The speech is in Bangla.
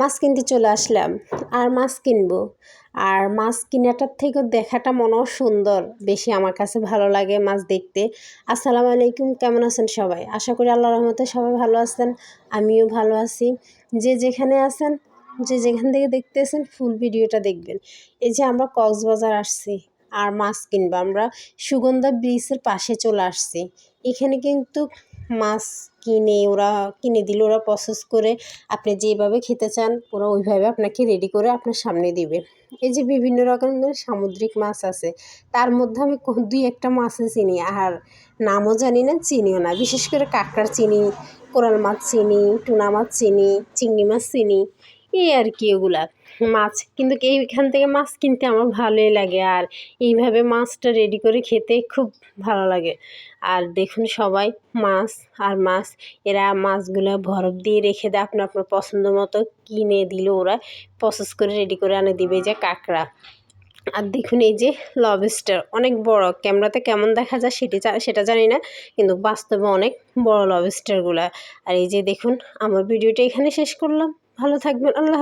মাছ কিনতে চলে আসলাম। আর মাছ কিনবো। আর মাছ কেনাটার থেকেও দেখাটা মনেও সুন্দর, বেশি আমার কাছে ভালো লাগে মাছ দেখতে। আসসালামু আলাইকুম, কেমন আছেন সবাই? আশা করি আল্লাহ রহমতে সবাই ভালো আছেন, আমিও ভালো আছি। যে যেখানে আছেন, যে যেখান থেকে দেখতেছেন ফুল ভিডিওটা দেখবেন। এই যে আমরা কক্সবাজার আসছি, আর মাছ কিনবো। আমরা সুগন্ধা ব্রিজের পাশে চলে আসছি। এখানে কিন্তু মাছ কিনে, ওরা কিনে দিল ওরা প্রসেস করে আপনি যেভাবে খেতে চান, ওরা ওইভাবে আপনাকে রেডি করে আপনার সামনে দিবে। এই যে বিভিন্ন রকমের সামুদ্রিক মাছ আছে, তার মধ্যে আমি দুই একটা মাছে চিনি, আর নামও জানি না, চিনিও না। বিশেষ করে কাঁকড়ার চিনি, কোরাল মাছ চিনি, টুনা মাছ চিনি, চিংড়ি মাছ চিনি এই আর কি ওগুলা। মাছ, কিন্তু এইখান থেকে মাছ কিনতে আমার ভালোই লাগে। আর এইভাবে মাছটা রেডি করে খেতে খুব ভালো লাগে। আর দেখুন সবাই, মাছ আর মাছ, এরা মাছগুলো বরফ দিয়ে রেখে দেয়। আপনার আপনার পছন্দ মতো কিনে দিল ওরা প্রসেস করে রেডি করে আনে দিবে যে কাঁকড়া। আর দেখুন এই যে লবস্টার অনেক বড়। ক্যামেরাতে কেমন দেখা যায় সেটি সেটা জানি না, কিন্তু বাস্তবে অনেক বড় লবস্টারগুলো আর এই যে দেখুন, আমার ভিডিওটা এখানে শেষ করলাম। ভালো থাকবেন আল্লাহ